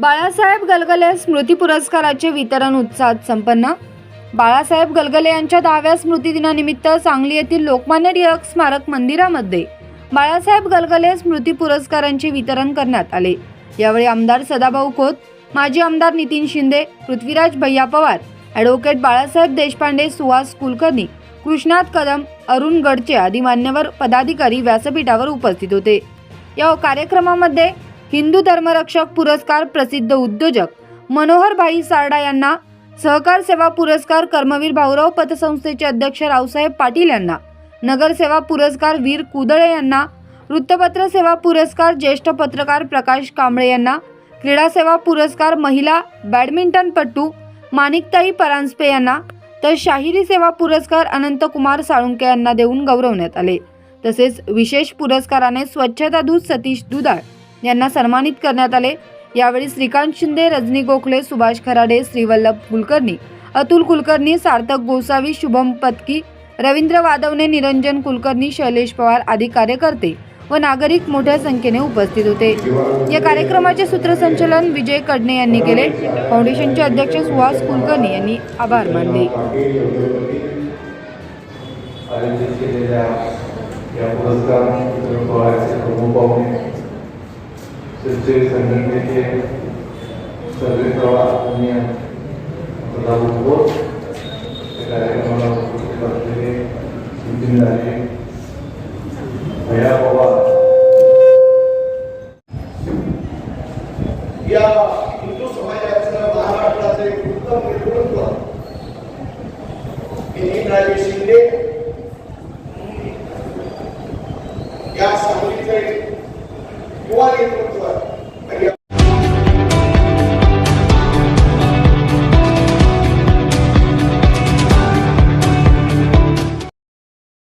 बाळासाहेब गलगले स्मृती पुरस्काराचे वितरण उत्साहात संपन्न. बाळासाहेब गलगले यांच्या दहाव्या स्मृतिदिनानिमित्त सांगली येथील लोकमान्य टिळक स्मारक मंदिरामध्ये बाळासाहेब गलगले स्मृती पुरस्कारांचे वितरण करण्यात आले. यावेळी आमदार सदाभाऊ खोत माजी आमदार नितीन शिंदे पृथ्वीराज भैया पवार ॲडव्होकेट बाळासाहेब देशपांडे सुहास कुलकर्णी कृष्णात कदम अरुण गडचे आदी मान्यवर पदाधिकारी व्यासपीठावर उपस्थित होते. या कार्यक्रमामध्ये हिंदू धर्मरक्षक पुरस्कार प्रसिद्ध उद्योजक मनोहरभाई सारडा यांना सहकार सेवा पुरस्कार कर्मवीर भाऊराव पतसंस्थेचे अध्यक्ष रावसाहेब पाटील यांना नगरसेवा पुरस्कार वीर कुदळे यांना वृत्तपत्र सेवा पुरस्कार ज्येष्ठ पत्रकार प्रकाश कांबळे यांना क्रीडा सेवा पुरस्कार महिला बॅडमिंटनपटू माणिकताई परांजपे यांना तर शाहिरी सेवा पुरस्कार अनंतकुमार साळुंके यांना देऊन गौरवण्यात आले. तसेच विशेष पुरस्काराने स्वच्छता दूत सतीश दुधाळ यांना सन्मानित करण्यात आले. यावेळी श्रीकांत शिंदे रजनी गोखले सुभाष खराडे श्रीवल्लभ कुलकर्णी अतुल कुलकर्णी सार्थक गोसावी शुभम पत्की रवींद्र वादवणे निरंजन कुलकर्णी शैलेश पवार आदी कार्यकर्ते व नागरिक मोठ्या संख्येने उपस्थित होते. या कार्यक्रमाचे सूत्रसंचालन विजय कडणे यांनी केले. फाउंडेशनचे अध्यक्ष सुहास कुलकर्णी यांनी आभार मानले. या पुरस्कार सोहळ्याचे प्रमुख पाहुणे संघटनेचे सर्वे प्रवाह प्रधान त्या कार्यक्रमाला उपस्थित असलेले नितीन राजे भैया पवार या हिंदू समाजाचं महाराष्ट्राचं एक उत्तम नेतृत्व इंदिराजी शिंदे या सांगलीचे மூவாயிரத்தி முப்பத்தி